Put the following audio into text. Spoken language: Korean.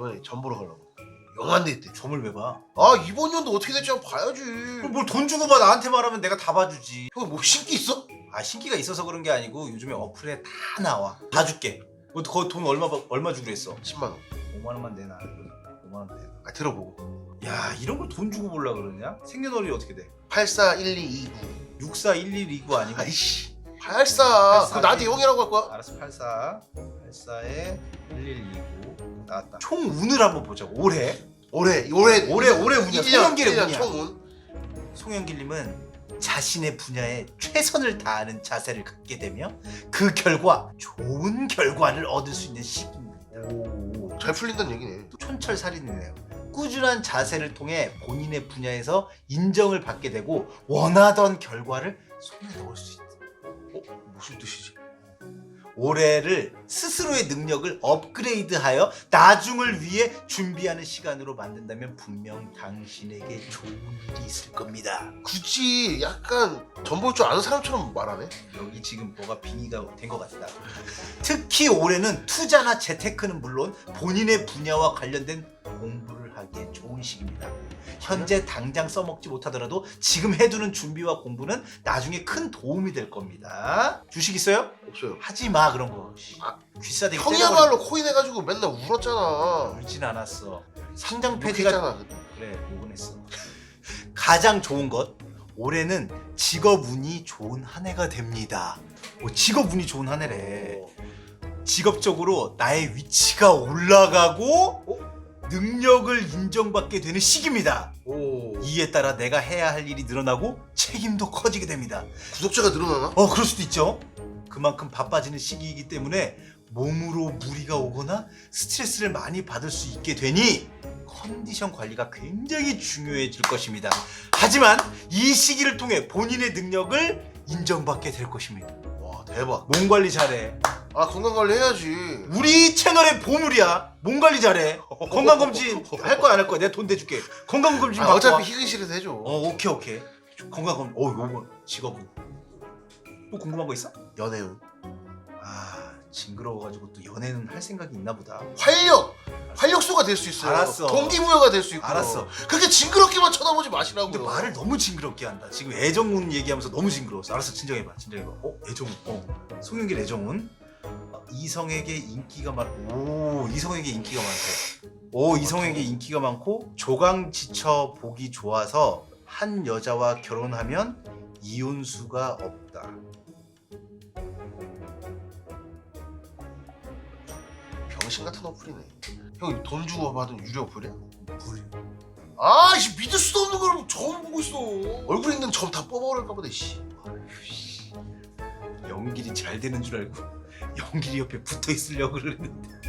이번에 전 보러 가려고 영화인 데 있대 점을 왜 봐? 아 이번 연도 어떻게 될지 한번 봐야지 뭘돈 주고 봐 나한테 말하면 내가 다 봐주지. 형뭐 신기 있어? 아 신기가 있어서 그런 게 아니고 요즘에 어플에 다 나와. 다 줄게. 뭐, 그거 돈 얼마 받- 얼마 주기로 했어? 10만 원 5만 원만 내놔. 5만 원 내. 아 들어보고 야 이런 걸 돈 주고 보려 그러냐? 생년월일이 어떻게 돼? 841229 641129 아니고? 아이씨 84 그거 나한테 형이라고 할 거야? 알았어 84 84에 1129 나왔다. 총 운을 한번 보자고. 올해 올해 올해 올해 올해 운이야. 1년, 송영길의 1년 운이야. 총운 송영길님은 자신의 분야에 최선을 다하는 자세를 갖게 되며 그 결과 좋은 결과를 얻을 수 있는 시기입니다. 잘 풀린다는 얘기네 촌철살인이네요. 꾸준한 자세를 통해 본인의 분야에서 인정을 받게 되고 원하던 결과를 손에 넣을 수 있다. 어? 무슨 뜻이지? 올해를 스스로의 능력을 업그레이드하여 나중을 위해 준비하는 시간으로 만든다면 분명 당신에게 좋은 일이 있을 겁니다. 굳이 약간 전볼 줄 아는 사람처럼 말하네 여기 지금 뭐가 빙의가 된 것 같다. 특히 올해는 투자나 재테크는 물론 본인의 분야와 관련된 공부를 하기에 좋은 시기입니다. 현재 당장 써먹지 못하더라도 지금 해두는 준비와 공부는 나중에 큰 도움이 될 겁니다. 주식 있어요? 없어요 하지 마 그런 거. 씨, 아, 귀싸대기 형이야말로 코인 해가지고 맨날 울었잖아 울진 않았어. 상장 폐지가 욕했잖아 그래 욕은 했어. 가장 좋은 것 올해는 직업 운이 좋은 한 해가 됩니다. 뭐 직업 운이 좋은 한 해래. 직업적으로 나의 위치가 올라가고 능력을 인정받게 되는 시기입니다. 오 이에 따라 내가 해야 할 일이 늘어나고 책임도 커지게 됩니다. 구독자가 늘어나나? 어, 그럴 수도 있죠. 그만큼 바빠지는 시기이기 때문에 몸으로 무리가 오거나 스트레스를 많이 받을 수 있게 되니 컨디션 관리가 굉장히 중요해질 것입니다. 하지만 이 시기를 통해 본인의 능력을 인정받게 될 것입니다. 와 대박 몸 관리 잘해. 아 건강 관리 해야지 우리 채널의 보물이야. 몸 관리 잘해. 건강 검진 할 거야 안 할 거야? 내가 돈 대줄게. 건강 검진 아, 받고 어차피 와. 희근실에서 해줘 어 오케이 오케이. 건강 검진. 어 요거 직업은. 또 궁금한 거 있어? 연애운 아 징그러워가지고 또 연애는 할 생각이 있나 보다. 활력 활력소가 될 수 있어요 알았어. 동기부여가 될 수 있고 알았어. 그렇게 징그럽게만 쳐다보지 마시라고요 근데 말을 너무 징그럽게 한다. 지금 애정운 얘기하면서 너무 징그러웠어. 알았어 진정해봐. 진정해봐. 어 애정운. 어 송영길 애정운. 어, 이성에게 인기가 많. 오 이성에게 인기가 많대. 오 이성에게 인기가 많고 조강 지쳐 보기 좋아서 한 여자와 결혼하면 이혼 수가 없다. 병신 같은 어플이네 형이 돈 주고 받은 유료 어플이야? 물. 아씨 믿을 수도 없는 걸 처음 보고 있어 얼굴에 있는 점 다 뽑아버릴까 보네 씨 연길이 잘 되는 줄 알고 연길이 옆에 붙어 있으려고 그랬는데